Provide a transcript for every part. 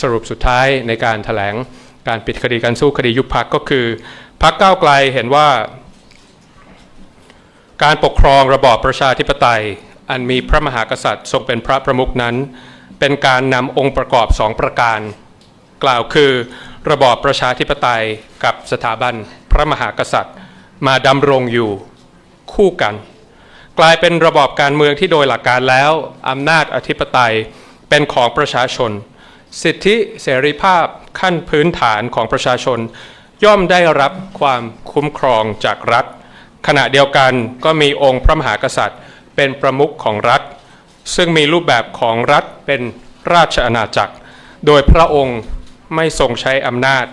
สรุปสุดท้ายในการถแถลงการปิดคดีการสู้คดียุบพักก็คือ พักก้าวไกลเห็นว่า การปกครองระบอบประชาธิปไตย อันมีพระมหากษัตริย์ทรงเป็นพระประมุขนั้น เป็นการนำองค์ประกอบสองประการ กล่าวคือระบอบประชาธิปไตยกับสถาบันพระมหากษัตริย์ มาดำรงอยู่คู่กัน กลายเป็นระบอบการเมืองที่โดยหลักการแล้วอำนาจอธิปไตยเป็นของประชาชน สิทธิเสรีภาพขั้นพื้นฐานของประชาชน ย่อมได้รับความคุ้มครองจากรัฐ ขณะเดียวกันก็มีองค์พระมหากษัตริย์ เป็นประมุขของรัฐ ซึ่งมีรูปแบบของรัฐเป็นราชอาณาจักร โดยพระองค์ไม่ทรงใช้อำนาจ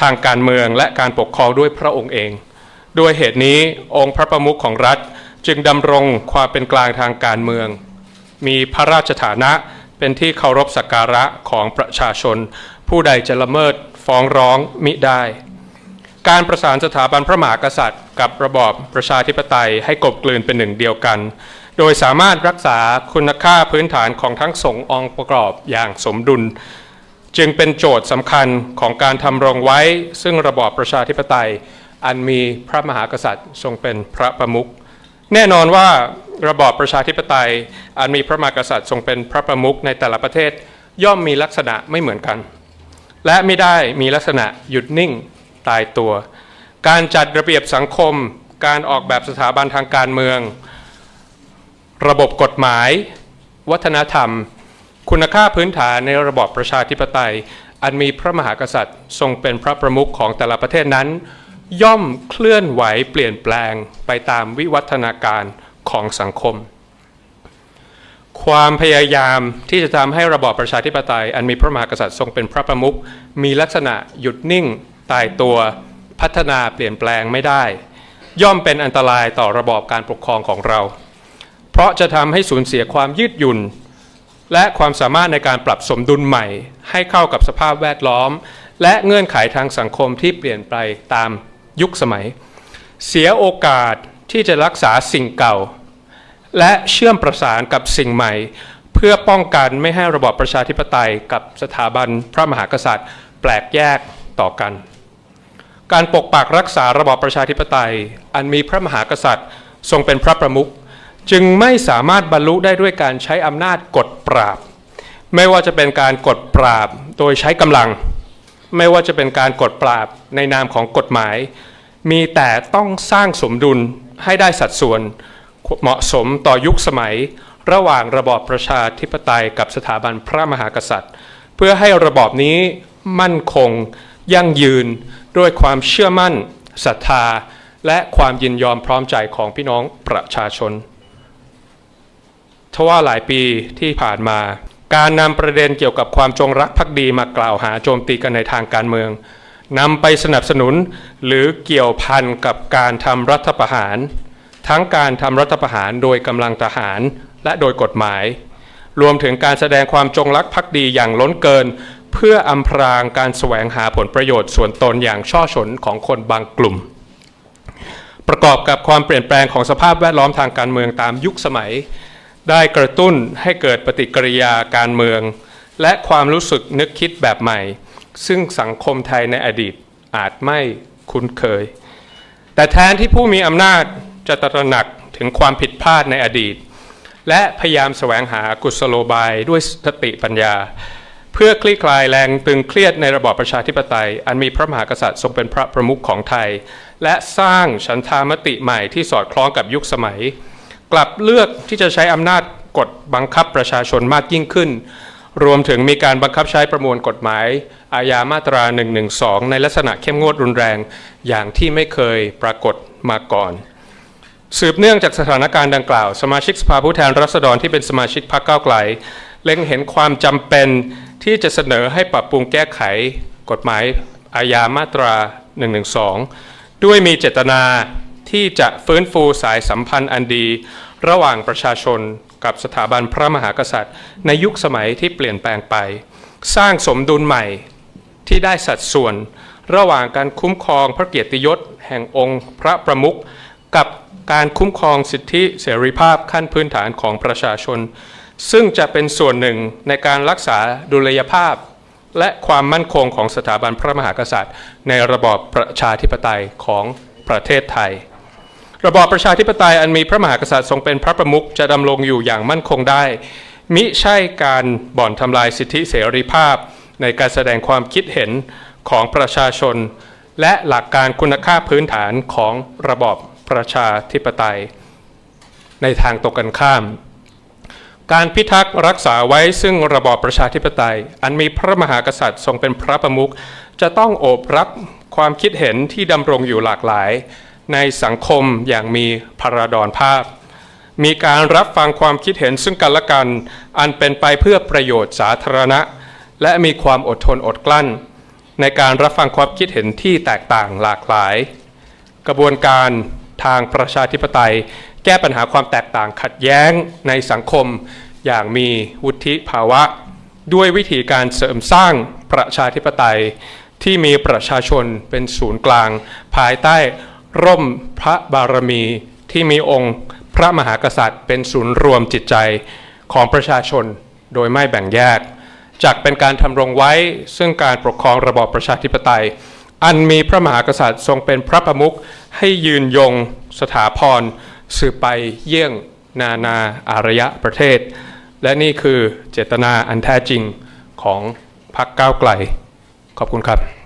ทางการเมืองและการปกครองด้วยพระองค์เองด้วยเหตุนี้องค์พระประมุขของรัฐจึงดำรงความเป็นกลางทางการเมือง มีพระราชฐานะ เป็นที่เคารพสักการะของประชาชน ผู้ใดจะละเมิดฟ้องร้องมิได้ การประสานสถาบันพระมหากษัตริย์ กับระบอบประชาธิปไตยให้กลบกลืนเป็นหนึ่งเดียวกัน โดยสามารถรักษาคุณค่าพื้นฐานของทั้งสององค์ประกอบอย่างสมดุล จึงเป็นโจทย์สำคัญของการทำรงไว้ ซึ่งระบอบประชาธิปไตยอันมีพระมหากษัตริย์ทรงเป็นพระประมุขแน่นอนว่า ระบอบประชาธิปไตย อันมีพระมหากษัตริย์ทรงเป็นพระประมุขในแต่ละประเทศย่อมมีลักษณะไม่เหมือนกัน และไม่ได้มีลักษณะหยุดนิ่งตายตัว การจัดระเบียบสังคม การออกแบบสถาบันทางการเมือง ระบบกฎหมาย วัฒนธรรม คุณค่าพื้นฐานในระบอบประชาธิปไตย อันมีพระมหากษัตริย์ทรงเป็นพระประมุขของแต่ละประเทศนั้น ย่อมเคลื่อนไหวเปลี่ยนแปลงไปตามวิวัฒนาการ ของสังคม ความพยายามที่จะทำให้ระบอบประชาธิปไตย อันมีพระมหากษัตริย์ทรงเป็นพระประมุขมีลักษณะหยุดนิ่ง ตายตัวพัฒนาเปลี่ยนแปลงไม่ได้ ย่อมเป็นอันตรายต่อระบอบการปกครองของเรา เพราะจะทำให้สูญเสียความยืดหยุ่น และความสามารถในการปรับสมดุลใหม่ ให้เข้ากับสภาพแวดล้อม และเงื่อนไขทางสังคมที่เปลี่ยนไปตามยุคสมัย เสียโอกาสที่จะรักษาสิ่งเก่า และเชื่อมประสานกับสิ่งใหม่ เพื่อป้องกันไม่ให้ระบอบประชาธิปไตยกับสถาบันพระมหากษัตริย์ แปลกแยกต่อกัน การปกปักรักษาระบอบประชาธิปไตย อันมีพระมหากษัตริย์ ทรงเป็นพระประมุขจึงไม่สามารถบรรลุได้ด้วยการใช้อำนาจกดปราบ ไม่ว่าจะเป็นการกดปราบโดยใช้กำลัง ไม่ว่าจะเป็นการกดปราบในนามของกฎหมาย มีแต่ต้องสร้างสมดุลให้ได้สัดส่วน เหมาะสมต่อยุคสมัย ระหว่างระบอบประชาธิปไตยกับสถาบันพระมหากษัตริย์ เพื่อให้ระบอบนี้มั่นคง ยั่งยืนด้วยความเชื่อมั่นศรัทธา และความยินยอมพร้อมใจของพี่น้องประชาชนทว่าหลายปีที่ผ่านมา การนำประเด็นเกี่ยวกับความจงรักภักดีมากล่าวหาโจมตีกันในทางการเมืองนำไปสนับสนุนหรือเกี่ยวพันกับการทำรัฐประหาร ทั้งการทำรัฐประหารโดยกำลังทหารและโดยกฎหมาย รวมถึงการแสดงความจงรักภักดีอย่างล้นเกิน เพื่ออำพรางการแสวงหาผลประโยชน์ส่วนตนอย่างช่อฉนของคนบางกลุ่ม ประกอบกับความเปลี่ยนแปลงของสภาพแวดล้อมทางการเมืองตามยุคสมัย ได้กระตุ้นให้เกิดปฏิกิริยาการเมือง และความรู้สึกนึกคิดแบบใหม่ ซึ่งสังคมไทยในอดีตอาจไม่คุ้นเคย แต่แทนที่ผู้มีอำนาจ จะตระหนักถึงความผิดพลาดในอดีต และพยายามแสวงหากุศโลบายด้วยสติปัญญา เพื่อคลี่คลายแรงตึงเครียดในระบอบประชาธิปไตย อันมีพระมหากษัตริย์ทรงเป็นพระประมุขของไทย และสร้างฉันทามติใหม่ที่สอดคล้องกับยุคสมัย กลับเลือกที่จะใช้อำนาจกดบังคับประชาชนมากยิ่งขึ้น รวมถึงมีการบังคับใช้ประมวลกฎหมาย อาญามาตรา 112 ในลักษณะเข้มงวดรุนแรงอย่างที่ไม่เคยปรากฏมาก่อน สืบเนื่องจากสถานการณ์ดังกล่าว สมาชิกสภาผู้แทนราษฎรที่เป็นสมาชิกพรรคก้าวไกล เล็งเห็นความจำเป็นที่จะเสนอให้ปรับปรุงแก้ไข กฎหมายอาญามาตรา 112 ด้วยมีเจตนาที่จะฟื้นฟูสายสัมพันธ์อันดี ระหว่างประชาชนกับสถาบันพระมหากษัตริย์ ในยุคสมัยที่เปลี่ยนแปลงไป สร้างสมดุลใหม่ที่ได้สัดส่วน ระหว่างการคุ้มครองพระเกียรติยศแห่งองค์พระประมุขกับ การคุ้มครองสิทธิเสรีภาพขั้นพื้นฐานของประชาชน ซึ่งจะเป็นส่วนหนึ่งในการรักษาดุลยภาพ และความมั่นคงของสถาบันพระมหากษัตริย์ ในระบอบประชาธิปไตยของประเทศไทย ระบอบประชาธิปไตยอันมีพระมหากษัตริย์ทรงเป็นพระประมุขจะดำรงอยู่อย่างมั่นคงได้ มิใช่การบ่อนทำลายสิทธิเสรีภาพ ในการแสดงความคิดเห็นของประชาชน และหลักการคุณค่าพื้นฐานของระบอบ ประชาธิปไตย ในทางตรงกันข้าม การพิทักษ์รักษาไว้ซึ่งระบอบประชาธิปไตย อันมีพระมหากษัตริย์ทรงเป็นพระประมุขจะต้องโอบรับความคิดเห็นที่ดำรงอยู่หลากหลาย ในสังคมอย่างมีพราดอนภาพ มีการรับฟังความคิดเห็นซึ่งกันและกัน อันเป็นไปเพื่อประโยชน์สาธารณะ และมีความอดทนอดกลั้น ในการรับฟังความคิดเห็นที่แตกต่างหลากหลาย กระบวนการ ทางประชาธิปไตย แก้ปัญหาความแตกต่างขัดแย้งในสังคม อย่างมีวุฒิภาวะ ด้วยวิธีการเสริมสร้างประชาธิปไตย ที่มีประชาชนเป็นศูนย์กลาง ภายใต้ร่มพระบารมีที่มีองค์พระมหากษัตริย์เป็นศูนย์รวมจิตใจของประชาชนโดยไม่แบ่งแยกจากเป็นการทำรงไว้ซึ่งการปกครองระบอบประชาธิปไตย อันมีพระมหากษัตริย์ทรงเป็นพระประมุข ให้ยืนยงสถาพรสืบไปเยี่ยงนานาอารยะประเทศ และนี่คือเจตนาอันแท้จริงของพรรคก้าวไกล ขอบคุณครับ